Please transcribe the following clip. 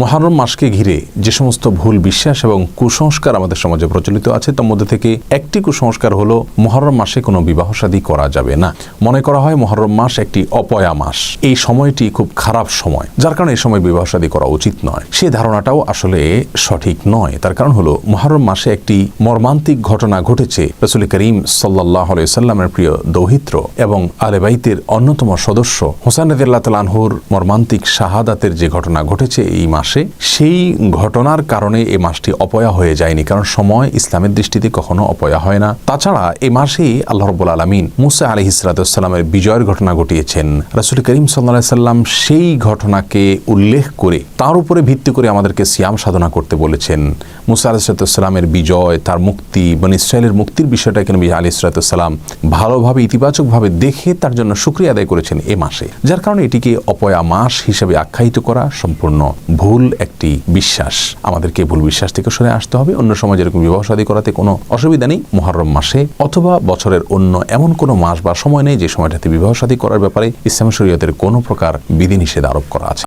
মহারম মাসকে ঘিরে যে সমস্ত ভুল বিশ্বাস এবং কুসংস্কার আমাদের সমাজে প্রচলিত আছে, তার মধ্যে থেকে একটি কুসংস্কার হলো, মহরম মাসে কোনো বিবাহ শাদী করা যাবে না। মনে করা হয় মহরম মাস একটি অপয়া মাস। এই সময়টি খুব খারাপ সময়। যার কারণে এই সময় বিবাহ শাদী করা উচিত নয়। সে ধারণাটাও আসলে সঠিক নয়। তার কারণ হলো, মহরম মাসে একটি মর্মান্তিক ঘটনা ঘটেছে। রসুল করিম সাল্লাহ সাল্লামের প্রিয় দৌহিত্র এবং আলেবাইতের অন্যতম সদস্য হোসান রদিল্লাহ তালানহুর মর্মান্তিক শাহাদাতের যে ঘটনা ঘটেছে, এই মাসে সেই ঘটনার কারণে এই মাসটি অপয়া হয়ে যায়নি, কারণ সময় ইসলামের দৃষ্টিতে কখনো অপয়া হয় না। তাছাড়া এই মাসেই আল্লাহ রব্বুল আলমিন মুসা আলি হিসরাতামের বিজয়ের ঘটনা ঘটিয়েছেন। রাসুল করিম সাল্লা সাল্লাম সেই ঘটনাকে উল্লেখ করে তার উপরে ভিত্তি করে আমাদেরকে সিয়াম সাধনা করতে বলেছেন। মুসা আলি আলাহিসাল্লামের বিজয়, তার মুক্তি মানে ইসরায়েলের মুক্তির বিষয়টাকে নবী আলী ইসরাতাম ভালোভাবে, ইতিবাচকভাবে দেখে তার জন্য সুক্রিয়া আদায় করেছেন এ মাসে। যার কারণে এটিকে অপয়া মাস হিসেবে আখ্যায়িত করা সম্পূর্ণ ভুল একটি বিশ্বাস। আমাদেরকে ভুল বিশ্বাস থেকে সরে আসতে হবে। অন্য সময় যেরকম বিবাহ শাদী করাতে কোনো অসুবিধা নেই মহরম মাসে অথবা বছরের অন্য এমন কোনো মাস বা সময় নেই যে সময়টাতে বিবাহ শাদী করার ব্যাপারে ইসলাম শরীয়তের কোনো প্রকার বিধিনিষেধ আরোপ করা আছে।